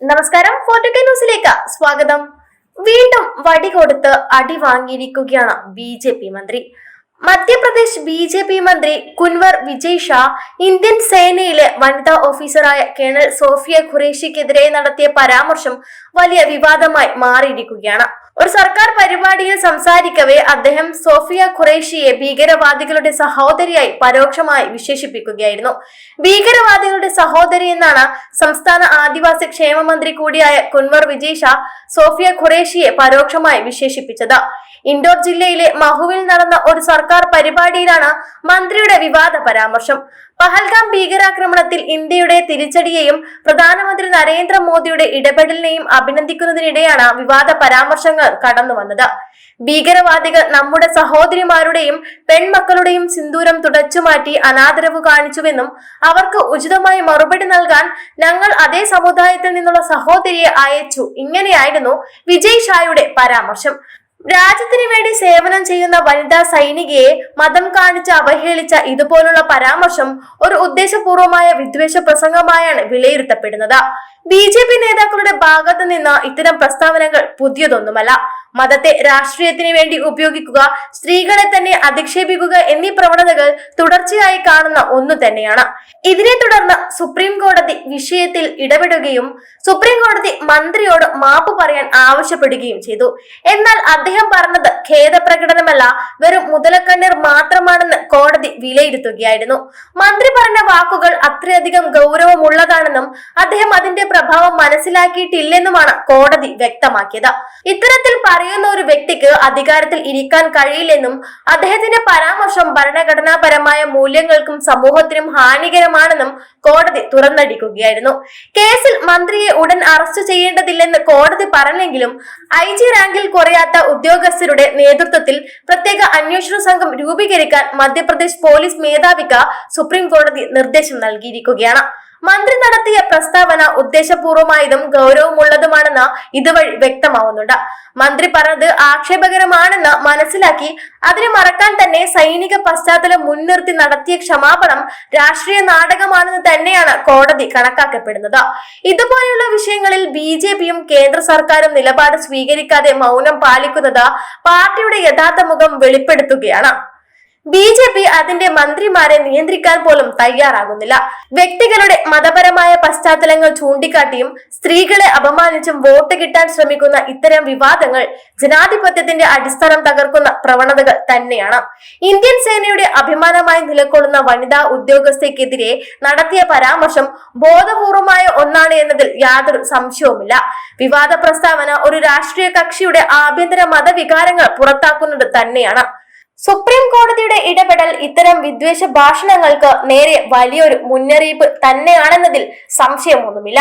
നമസ്കാരം ഫോർട്ടുകെ ന്യൂസിലേക്ക് സ്വാഗതം. വീണ്ടും വടി കൊടുത്ത് അടി വാങ്ങിയിരിക്കുകയാണ് ബി ജെ പി മന്ത്രി. മധ്യപ്രദേശ് ബി ജെ പി മന്ത്രി കുൻവർ വിജയ് ഷാ ഇന്ത്യൻ സേനയിലെ വനിതാ ഓഫീസറായ കേണൽ സോഫിയ ഖുറേഷിക്കെതിരെ നടത്തിയ പരാമർശം വലിയ വിവാദമായി മാറിയിരിക്കുകയാണ്. ഒരു സർക്കാർ പരിപാടിയിൽ സംസാരിക്കവേ അദ്ദേഹം സോഫിയ ഖുറേഷിയെ ഭീകരവാദികളുടെ സഹോദരിയായി പരോക്ഷമായി വിശേഷിപ്പിക്കുകയായിരുന്നു. ഭീകരവാദികളുടെ സഹോദരി എന്നാണ് സംസ്ഥാന ആദിവാസി ക്ഷേമ മന്ത്രി കൂടിയായ കുൻവർ വിജയ് ഷാ സോഫിയ ഖുറേഷിയെ പരോക്ഷമായി വിശേഷിപ്പിച്ചത്. ഇൻഡോർ ജില്ലയിലെ മഹുവിൽ നടന്ന ഒരു സർക്കാർ പരിപാടിയിലാണ് മന്ത്രിയുടെ വിവാദ പരാമർശം. പഹൽഗാം ഭീകരാക്രമണത്തിൽ ഇന്ത്യയുടെ തിരിച്ചടിയെയും പ്രധാനമന്ത്രി നരേന്ദ്രമോദിയുടെ ഇടപെടലിനെയും അഭിനന്ദിക്കുന്നതിനിടെയാണ് വിവാദ പരാമർശങ്ങൾ കടന്നു വന്നത്. ഭീകരവാദികൾ നമ്മുടെ സഹോദരിമാരുടെയും പെൺമക്കളുടെയും സിന്ദൂരം തുടച്ചുമാറ്റി അനാദരവ് കാണിച്ചുവെന്നും അവർക്ക് ഉചിതമായി മറുപടി നൽകാൻ ഞങ്ങൾ അതേ സമുദായത്തിൽ നിന്നുള്ള സഹോദരിയെ അയച്ചു. ഇങ്ങനെയായിരുന്നു വിജയ് ഷായുടെ പരാമർശം. രാജ്യത്തിന് വേണ്ടി സേവനം ചെയ്യുന്ന വനിതാ സൈനികയെ മതം കാണിച്ച് അവഹേളിച്ച ഇതുപോലുള്ള പരാമർശം ഒരു ഉദ്ദേശപൂർവമായ വിദ്വേഷ പ്രസംഗമായാണ് വിലയിരുത്തപ്പെടുന്നത്. ബി നേതാക്കളുടെ ഭാഗത്തു നിന്ന് ഇത്തരം പ്രസ്താവനകൾ പുതിയതൊന്നുമല്ല. മതത്തെ രാഷ്ട്രീയത്തിന് വേണ്ടി ഉപയോഗിക്കുക സ്ത്രീകളെ തന്നെ അധിക്ഷേപിക്കുക എന്നീ പ്രവണതകൾ തുടർച്ചയായി കാണുന്ന ഒന്നു തന്നെയാണ്. ഇതിനെ തുടർന്ന് സുപ്രീം കോടതി വിഷയത്തിൽ ഇടപെടുകയും സുപ്രീം കോടതി മന്ത്രിയോട് മാപ്പ് പറയാൻ ആവശ്യപ്പെടുകയും ചെയ്തു. എന്നാൽ അദ്ദേഹം പറഞ്ഞത് ഖേദപ്രകടനമല്ല വെറും മുതലക്കണ്ണീർ മാത്രമാണെന്ന് കോടതി വിലയിരുത്തുകയായിരുന്നു. മന്ത്രി പറഞ്ഞ വാക്കുകൾ അത്രയധികം ഗൗരവമുള്ളതാണെന്നും അദ്ദേഹം അതിന്റെ പ്രഭാവം മനസ്സിലാക്കിയിട്ടില്ലെന്നുമാണ് കോടതി വ്യക്തമാക്കിയത്. ഇത്തരത്തിൽ പറയുന്ന ഒരു വ്യക്തിക്ക് അധികാരത്തിൽ ഇരിക്കാൻ കഴിയില്ലെന്നും അദ്ദേഹത്തിന്റെ പരാമർശം ഭരണഘടനാപരമായ മൂല്യങ്ങൾക്കും സമൂഹത്തിനും ഹാനികരമാണെന്നും കോടതി തുറന്നടിക്കുകയായിരുന്നു. കേസിൽ മന്ത്രിയെ ഉടൻ അറസ്റ്റ് ചെയ്യേണ്ടതില്ലെന്ന് കോടതി പറഞ്ഞെങ്കിലും ഐ ജി റാങ്കിൽ കുറയാത്ത ഉദ്യോഗസ്ഥരുടെ നേതൃത്വത്തിൽ പ്രത്യേക അന്വേഷണ സംഘം രൂപീകരിക്കാൻ മധ്യപ്രദേശ് പോലീസ് മേധാവിക്ക് സുപ്രീം കോടതി നിർദ്ദേശം നൽകിയിരിക്കുകയാണ്. മന്ത്രി നടത്തിയ പ്രസ്താവന ഉദ്ദേശപൂർവമായതും ഗൗരവമുള്ളതുമാണെന്ന് ഇതുവഴി വ്യക്തമാവുന്നുണ്ട്. മന്ത്രി പറഞ്ഞത് ആക്ഷേപകരമാണെന്ന് മനസ്സിലാക്കി അതിനെ മറക്കാൻ തന്നെ സൈനിക പശ്ചാത്തലം മുൻനിർത്തി നടത്തിയ ക്ഷമാപണം രാഷ്ട്രീയ നാടകമാണെന്ന് തന്നെയാണ് കോടതി കണക്കാക്കപ്പെടുന്നത്. ഇതുപോലെയുള്ള വിഷയങ്ങളിൽ ബി ജെ പിയും കേന്ദ്ര സർക്കാരും നിലപാട് സ്വീകരിക്കാതെ മൗനം പാലിക്കുന്നത് പാർട്ടിയുടെ യഥാർത്ഥ മുഖം വെളിപ്പെടുത്തുകയാണ്. ബി ജെ പി അതിന്റെ മന്ത്രിമാരെ നിയന്ത്രിക്കാൻ പോലും തയ്യാറാകുന്നില്ല. വ്യക്തികളുടെ മതപരമായ പശ്ചാത്തലങ്ങൾ ചൂണ്ടിക്കാട്ടിയും സ്ത്രീകളെ അപമാനിച്ചും വോട്ട് കിട്ടാൻ ശ്രമിക്കുന്ന ഇത്തരം വിവാദങ്ങൾ ജനാധിപത്യത്തിന്റെ അടിസ്ഥാനം തകർക്കുന്ന പ്രവണതകൾ തന്നെയാണ്. ഇന്ത്യൻ സേനയുടെ അഭിമാനമായി നിലകൊള്ളുന്ന വനിതാ ഉദ്യോഗസ്ഥയ്ക്കെതിരെ നടത്തിയ പരാമർശം ബോധപൂർവമായ ഒന്നാണ് എന്നതിൽ യാതൊരു സംശയവുമില്ല. വിവാദ പ്രസ്താവന ഒരു രാഷ്ട്രീയ കക്ഷിയുടെ ആഭ്യന്തര മതവികാരങ്ങൾ പുറത്താക്കുന്നത് തന്നെയാണ്. സുപ്രീം കോടതിയുടെ ഇടപെടൽ ഇത്തരം വിദ്വേഷ ഭാഷണങ്ങൾക്ക് നേരെ വലിയൊരു മുന്നറിയിപ്പ് തന്നെയാണെന്നതിൽ സംശയമൊന്നുമില്ല.